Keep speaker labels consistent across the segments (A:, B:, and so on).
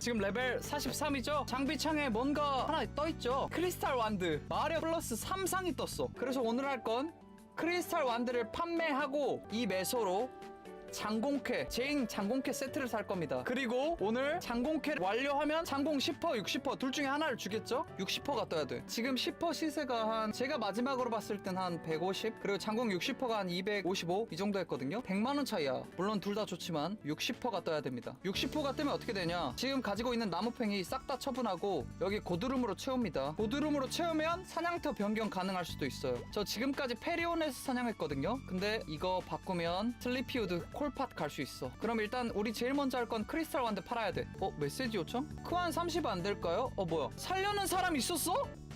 A: 지금 레벨 43이죠? 장비창에 뭔가 하나 떠있죠? 크리스탈 완드 마력 플러스 3상이 떴어 그래서 오늘 할 건 크리스탈 완드를 판매하고 이 매소로 장공캐 제인 장공캐 세트를 살 겁니다. 그리고 오늘 장공캐 완료하면 장공 10퍼 60퍼 둘 중에 하나를 주겠죠? 60퍼가 떠야 돼. 지금 10퍼 시세가 한 제가 마지막으로 봤을 땐 한 150 그리고 장공 60퍼가 한 255 이 정도 했거든요? 100만원 차이야. 물론 둘 다 좋지만 60퍼가 떠야 됩니다. 60퍼가 뜨면 어떻게 되냐? 지금 가지고 있는 나무팽이 싹 다 처분하고 여기 고드름으로 채웁니다. 고드름으로 채우면 사냥터 변경 가능할 수도 있어요. 저 지금까지 페리온에서 사냥했거든요? 근데 이거 바꾸면 슬리피우드 콜팟 갈 수 있어 그럼 일단 우리 제일 먼저 할 건 크리스탈 완드 팔아야 돼 어? 메시지 요청? 크한 30 안 될까요? 어 뭐야 살려는 사람 있었어?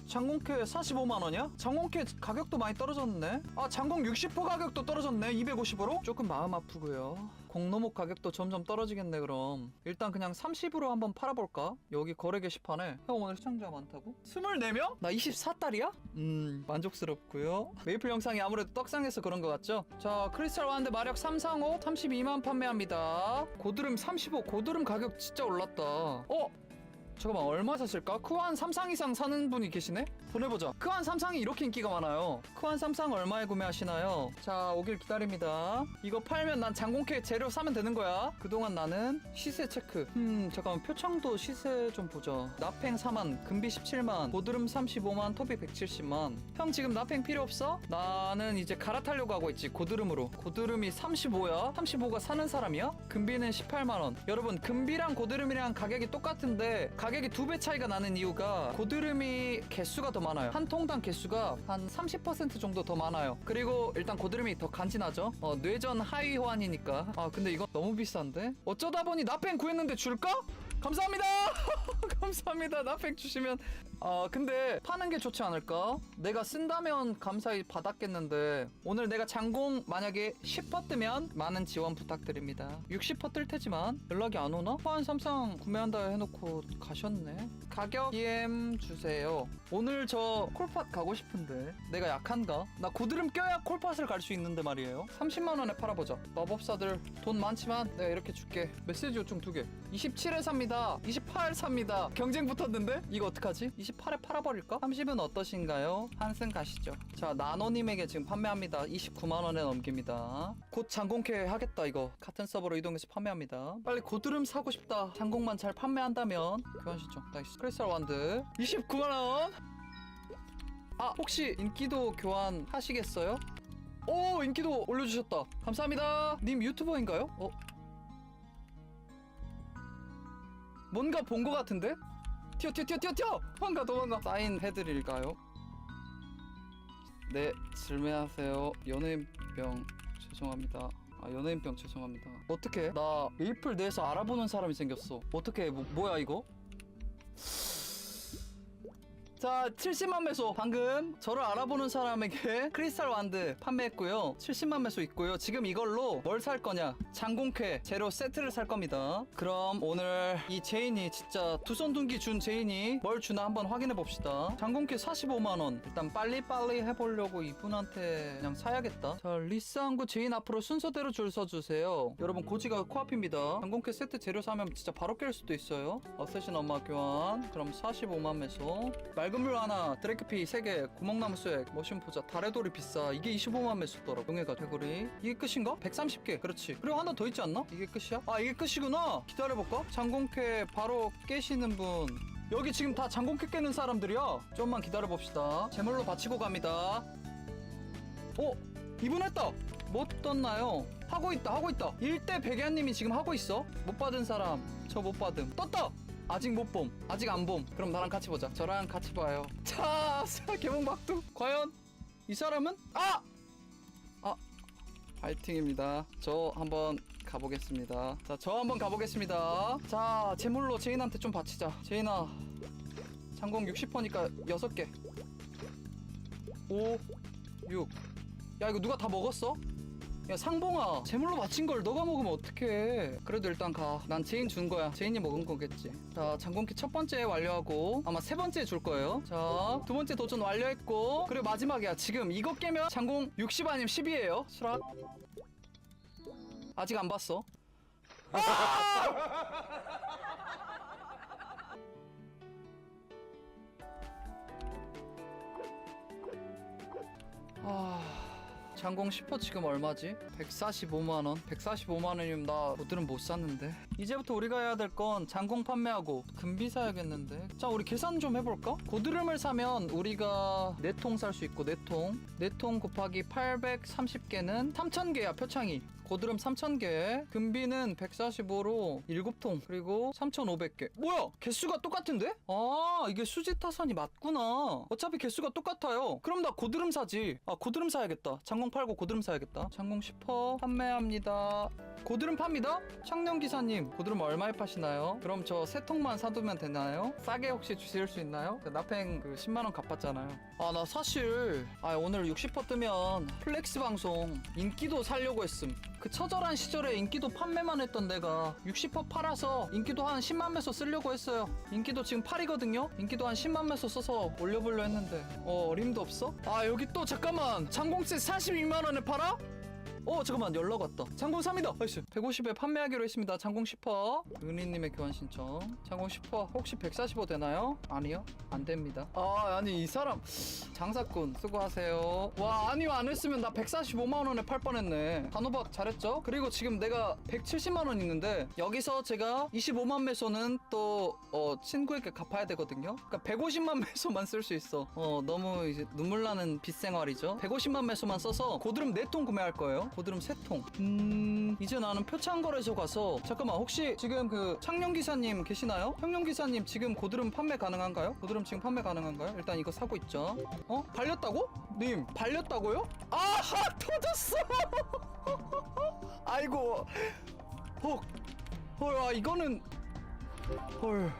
A: 장공캐 45만원이야? 장공캐 가격도 많이 떨어졌네 아 장공 60% 가격도 떨어졌네 250으로? 조금 마음 아프고요 공로목 가격도 점점 떨어지겠네 그럼 일단 그냥 30으로 한번 팔아볼까? 여기 거래 게시판에 형 오늘 시청자 많다고? 24명? 나 24달이야? 음 만족스럽고요 메이플 영상이 아무래도 떡상해서 그런 것 같죠? 자 크리스탈 와는데 마력 335 32만 판매합니다 고드름 35 고드름 가격 진짜 올랐다 어? 잠깐만 얼마 샀을까? 크완 3상 이상 사는 분이 계시네? 보내보자 크완 3상이 이렇게 인기가 많아요 크완 3상 얼마에 구매하시나요? 자 오길 기다립니다 이거 팔면 난 장공캐 재료 사면 되는 거야 그동안 나는 시세 체크 음 잠깐만 표창도 시세 좀 보자 나팽 4만 금비 17만 고드름 35만 토비 170만 형 지금 나팽 필요 없어? 나는 이제 갈아타려고 하고 있지 고드름으로 고드름이 35야 35가 사는 사람이야? 금비는 18만원 여러분 금비랑 고드름이랑 가격이 똑같은데 가격이 두 배 차이가 나는 이유가 고드름이 개수가 더 많아요. 한 통당 개수가 한 30% 정도 더 많아요. 그리고 일단 고드름이 더 간지나죠? 어, 뇌전 하위 호환이니까. 아 근데 이거 너무 비싼데? 어쩌다 보니 나팽 구했는데 줄까? 감사합니다. 감사합니다. 나팽 주시면. 아 근데 파는 게 좋지 않을까? 내가 쓴다면 감사히 받았겠는데 오늘 내가 장공 만약에 10퍼 뜨면 많은 지원 부탁드립니다. 60퍼 뜰 테지만 연락이 안 오나? 호환 삼성 구매한다 해놓고 가셨네. 가격 DM 주세요. 오늘 저 콜팟 가고 싶은데 내가 약한가? 나 고드름 껴야 콜팟을 갈 수 있는데 말이에요. 30만 원에 팔아보자. 마법사들 돈 많지만 내가 이렇게 줄게. 메시지 요청 두 개. 27에 삽니다 28 삽니다. 경쟁 붙었는데? 이거 어떡하지? 28에 팔아버릴까? 30은 어떠신가요? 한승 가시죠. 자 나노님에게 지금 판매합니다. 29만원에 넘깁니다. 곧 장공캐 하겠다 이거. 같은 서버로 이동해서 판매합니다. 빨리 고드름 사고 싶다. 장공만 잘 판매한다면. 교환시죠 나이스. 크리스탈 완드. 29만원! 아 혹시 인기도 교환 하시겠어요? 오 인기도 올려주셨다. 감사합니다. 님 유튜버인가요? 어? 뭔가 본것 같은데? 튀어 튀어 튀어 튀어 튀어! 도망가 도망가! 사인 해드릴까요? 네 질매하세요. 연예인병 죄송합니다. 아 연예인병 죄송합니다. 어떻게 나 메이플 내에서 알아보는 사람이 생겼어. 어떻게 뭐, 뭐야 이거? 자 70만 매소. 방금 저를 알아보는 사람에게 크리스탈 완드 판매했고요. 70만 매소 있고요. 지금 이걸로 뭘 살 거냐? 장공캐 재료 세트를 살 겁니다. 그럼 오늘 이 제인이 진짜 두 손 둔기 준 제인이 뭘 주나 한번 확인해 봅시다. 장공캐 45만원. 일단 빨리빨리 해보려고 이분한테 그냥 사야겠다. 자 리스한구 제인 앞으로 순서대로 줄 서주세요. 여러분 고지가 코앞입니다. 장공캐 세트 재료 사면 진짜 바로 깰 수도 있어요. 어쌔신 엄마 교환. 그럼 45만 매소 맑은 물 하나 드래크피 3개 구멍나무 쇠 머신 포자 다래돌이 비싸. 이게 25만 매수더라 용해가 개구리. 이게 끝인가? 130개 그렇지. 그리고 하나 더 있지 않나? 이게 끝이야? 아 이게 끝이구나. 기다려볼까? 장공캐 바로 깨시는 분. 여기 지금 다 장공캐 깨는 사람들이야. 좀만 기다려봅시다. 제물로 바치고 갑니다. 오 이분 했다. 못 떴나요? 하고 있다 하고 있다. 1대 백야님이 지금 하고 있어? 못 받은 사람. 저 못 받음. 떴다 아직 못 봄. 아직 안 봄. 그럼 나랑 같이 보자. 저랑 같이 봐요. 자, 개봉박두. 과연 이 사람은 아! 아, 파이팅입니다. 저 한번 가보겠습니다. 자, 저 한번 가보겠습니다. 자, 제물로 제인한테 좀 바치자. 제인아, 장공 60퍼니까 6개. 5, 6. 야, 이거 누가 다 먹었어? 야 상봉아 제물로 바친 걸 너가 먹으면 어떡해? 그래도 일단 가난 제인 준 거야. 제인이 먹은 거겠지. 자 장공키 첫 번째 완료하고 아마 세 번째 줄 거예요. 자 두 번째 도전 완료했고 그리고 마지막이야. 지금 이거 깨면 장공 60 아니면 10이에요. 수락 아직 안 봤어 장공 10호 지금 얼마지? 145만원? 145만원이면 나 고드름 못 샀는데. 이제부터 우리가 해야 될 건 장공 판매하고 금비 사야겠는데. 자 우리 계산 좀 해볼까? 고드름을 사면 우리가 4통 살 수 있고 4통. 4통 곱하기 830개는 3000개야 표창이 고드름 3000개 금비는 145로 7통 그리고 3500개 뭐야 개수가 똑같은데? 아 이게 수지 타산이 맞구나 어차피 개수가 똑같아요 그럼 나 고드름 사지 아 고드름 사야겠다 장공 팔고 고드름 사야겠다 장공 10퍼 판매합니다 고드름 팝니다? 창녕 기사님 고드름 얼마에 파시나요? 그럼 저 세 통만 사두면 되나요? 싸게 혹시 주실 수 있나요? 그 나팽 그 10만원 갚았잖아요 아 나 사실 아 오늘 60퍼 뜨면 플렉스 방송 인기도 살려고 했음 그 처절한 시절에 인기도 판매만 했던 내가 60퍼 팔아서 인기도 한 10만 매소 쓰려고 했어요 인기도 지금 8이거든요 인기도 한 10만 매소 써서 올려보려 했는데 어 어림도 없어? 아 여기 또 잠깐만 장공세 42만원에 팔아? 어 잠깐만 연락 왔다. 장공 3이다. 아이씨 150에 판매하기로 했습니다. 장공 10퍼. 은희님의 교환 신청. 장공 10퍼 혹시 145 되나요? 아니요? 안 됩니다. 아 아니 이 사람 장사꾼 수고하세요. 와 아니요 안 했으면 나 145만원에 팔 뻔했네. 단호박 잘했죠? 그리고 지금 내가 170만원 있는데 여기서 제가 25만 매소는 또 어, 친구에게 갚아야 되거든요? 그러니까 150만 매소만 쓸 수 있어. 어 너무 이제 눈물 나는 빚생활이죠? 150만 매소만 써서 고드름 4통 구매할 거예요 고드름 3통 음 이제 나는 표창거래소 가서 잠깐만 혹시 지금 그 창녕 기사님 계시나요? 창녕 기사님 지금 고드름 판매 가능한가요? 고드름 지금 판매 가능한가요? 일단 이거 사고 있죠 어? 발렸다고? 님 발렸다고요? 아하 터졌어 아이고 어, 헐, 아 이거는 헐.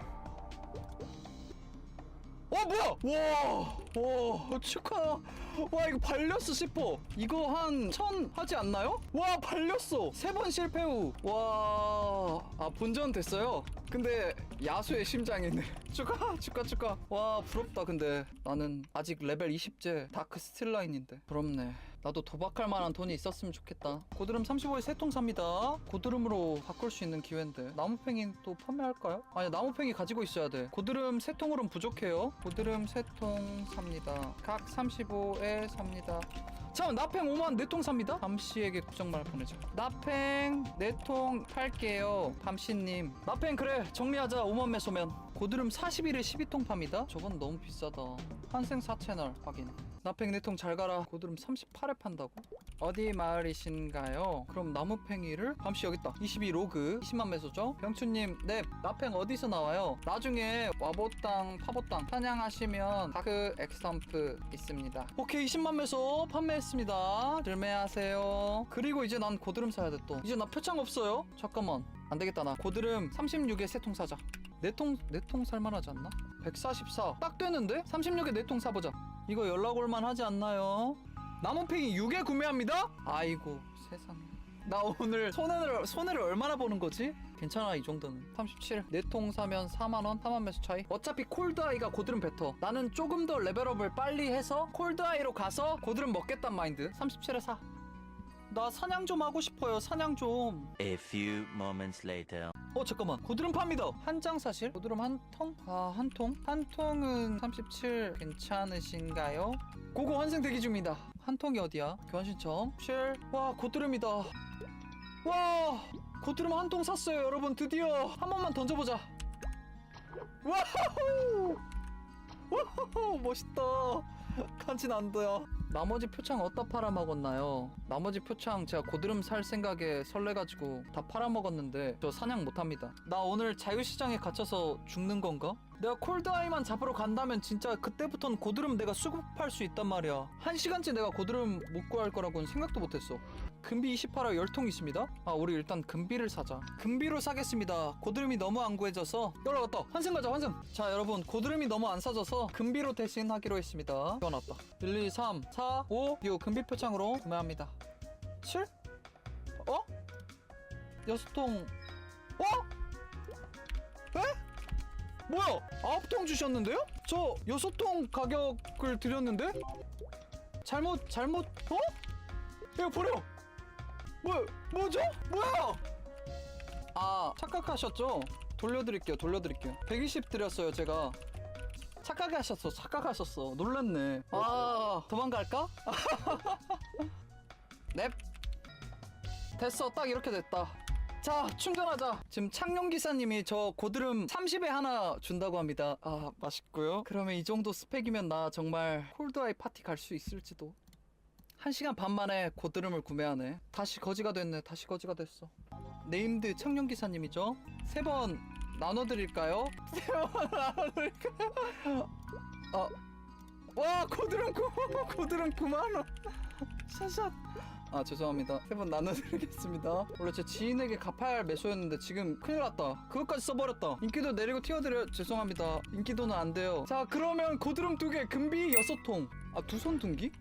A: 어 뭐야? 와, 와 축하. 와 이거 발렸어 싶어. 이거 한 천 하지 않나요? 와 발렸어. 세 번 실패 후. 와, 아 본전 됐어요. 근데 야수의 심장이네. 축하, 축하, 축하. 와 부럽다. 근데 나는 아직 레벨 20제 다크 스틸라인인데 부럽네. 나도 도박할 만한 돈이 있었으면 좋겠다. 고드름 35에 세 통 삽니다. 고드름으로 바꿀 수 있는 기회인데 나무팽이 또 판매할까요? 아니 나무팽이 가지고 있어야 돼. 고드름 세 통으로는 부족해요. 고드름 세통 삽 니다. 각 35에 삽니다. 잠깐 나팽 5만 4통 삽니다. 밤씨에게 구정말 보내자. 나팽 4통 팔게요. 밤씨님. 나팽 그래 정리하자 5만 매 소면. 고드름 41에 12통 팝니다. 저건 너무 비싸다. 환생 4채널 확인. 나팽 4통 잘 가라. 고드름 38에 판다고? 어디 마을이신가요? 그럼 나무팽이를 밤씨 여기 있다. 22 로그 20만 매소죠? 병추님, 네 나팽 어디서 나와요? 나중에 와보땅 파보땅 사냥하시면 다크 엑스텀프 있습니다. 오케이 20만 매소 판매했습니다. 들매하세요. 그리고 이제 난 고드름 사야 돼 또. 이제 나 표창 없어요. 잠깐만. 안 되겠다 나 고드름 36에 세 통 사자. 네통네통 살만하지 않나? 144. 딱 되는데? 36에 네통 사보자. 이거 연락 올만 하지 않나요? 나무팽이 6에 구매합니다? 아이고 세상에. 나 오늘 손해를 손해를 얼마나 보는 거지? 괜찮아 이 정도는. 37 4통 사면 4만원 4만 매수 차이? 어차피 콜드아이가 고드름 뱉어. 나는 조금 더 레벨업을 빨리 해서 콜드아이로 가서 고드름 먹겠단 마인드. 37에 사 나 사냥 좀 하고 싶어요 사냥 좀.
B: A few moments later.
A: 어 잠깐만. 고드름 팝니다. 한 장 사실? 고드름 한 통? 아 한 통? 한 통은 37 괜찮으신가요? 고고 환생 대기 중입니다. 한 통이 어디야? 교환 신청. 7와 고드름이다. 와 고드름 한 통 샀어요 여러분. 드디어. 한 번만 던져 보자. 와우 와우 멋있다 간지 난다 나머지 표창 어디다 팔아먹었나요? 나머지 표창 제가 고드름 살 생각에 설레가지고 다 팔아먹었는데 저 사냥 못합니다 나 오늘 자유시장에 갇혀서 죽는 건가? 내가 콜드아이만 잡으러 간다면 진짜 그때부터는 고드름 내가 수급할 수 있단 말이야. 한 시간째 내가 고드름 못 구할 거라고는 생각도 못했어. 금비 28화 열통 있습니다. 아 우리 일단 금비를 사자. 금비로 사겠습니다. 고드름이 너무 안 구해져서. 왔다. 환승 가자 환승. 자 여러분 고드름이 너무 안 사져서 금비로 대신 하기로 했습니다. 이건 왔다. 1 2 3 4 5 6 금비 표창으로 구매합니다. 7? 어? 여섯 통. 어? 에? 뭐야? 아홉 통 주셨는데요? 저 여섯 통 가격을 드렸는데? 잘못 잘못 어? 이거 버려. 뭐 뭐죠? 뭐야? 아 착각하셨죠? 돌려드릴게요. 돌려드릴게요. 120 드렸어요 제가. 착각하셨어. 착각하셨어. 놀랐네. 아 도망갈까? 넵 됐어 딱 이렇게 됐다 자 충전하자. 지금 창룡 기사님이 저 고드름 30에 하나 준다고 합니다. 아 맛있고요. 그러면 이 정도 스펙이면 나 정말 콜드아이 파티 갈 수 있을지도. 1시간 반 만에 고드름을 구매하네. 다시 거지가 됐네. 다시 거지가 됐어. 네임드 창룡 기사님이죠? 세 번 나눠드릴까요? 세 번 나눠드릴까요? 아, 와 고드름 9 고드름 9만 원. 샷샷. 아 죄송합니다. 세 번 나눠드리겠습니다. 원래 제 지인에게 갚아야 할 매수였는데 지금 큰일 났다. 그것까지 써버렸다. 인기도 내리고 튀어드려 죄송합니다. 인기도는 안 돼요. 자 그러면 고드름 두개 금비 여섯 통아 두손 둔기?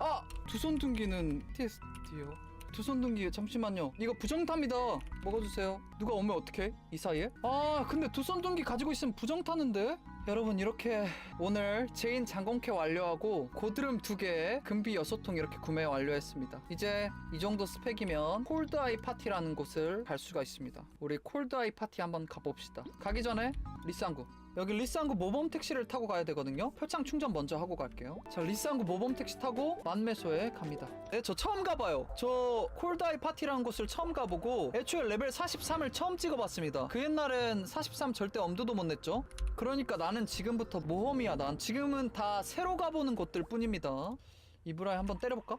A: 아 두손 둔기는 TSD요 두손 둔기 잠시만요. 이거 부정타입니다. 먹어주세요. 누가 오면 어떡해? 이 사이에? 아 근데 두손 둔기 가지고 있으면 부정타는데? 여러분 이렇게 오늘 제인 장공캐 완료하고 고드름 두 개, 금비 여섯 통 이렇게 구매 완료했습니다. 이제 이 정도 스펙이면 콜드아이 파티라는 곳을 갈 수가 있습니다. 우리 콜드아이 파티 한번 가봅시다. 가기 전에 리쌍구 여기 리쌍구 모범 택시를 타고 가야 되거든요. 표창 충전 먼저 하고 갈게요. 자 리쌍구 모범 택시 타고 만매소에 갑니다. 네, 저 처음 가봐요. 저 콜드아이 파티라는 곳을 처음 가보고 애초에 레벨 43을 처음 찍어봤습니다. 그 옛날엔 43 절대 엄두도 못 냈죠. 그러니까 나는 지금부터 모험이야. 난 지금은 다 새로 가보는 곳들 뿐입니다. 이브라이 한번 때려볼까?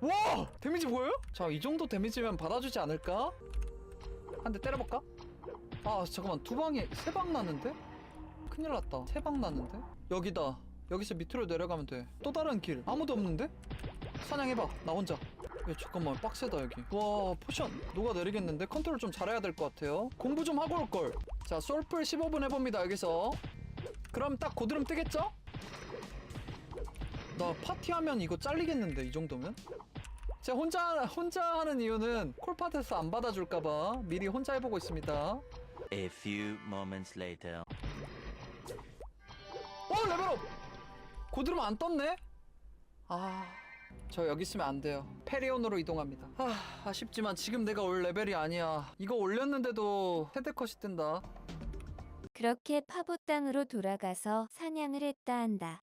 A: 와! 데미지 보여요? 자, 이 정도 데미지면 받아주지 않을까? 한 대 때려볼까? 아, 잠깐만. 두 방에 세 방 났는데? 큰일 났다. 세방 났는데? 여기다. 여기서 밑으로 내려가면 돼. 또 다른 길. 아무도 없는데? 사냥해봐. 나 혼자. 야, 잠깐만. 빡세다, 여기. 와, 포션. 녹아 내리겠는데? 컨트롤 좀 잘해야 될 것 같아요. 공부 좀 하고 올걸. 자, 솔플 15분 해봅니다, 여기서. 그럼 딱 고드름 뜨겠죠? 나 파티하면 이거 잘리겠는데, 이 정도면? 제가 혼자, 혼자 하는 이유는 콜파테스 안 받아줄까봐 미리 혼자 해보고 있습니다.
B: A few moments later.
A: 어 레벨업. 고드름 안 떴네? 아 저 여기 있으면 안 돼요. 페리온으로 이동합니다. 아 아쉽지만 지금 내가 올 레벨이 아니야. 이거 올렸는데도 헤드컷이 뜬다.
C: 그렇게 파보 땅으로 돌아가서 사냥을 했다 한다.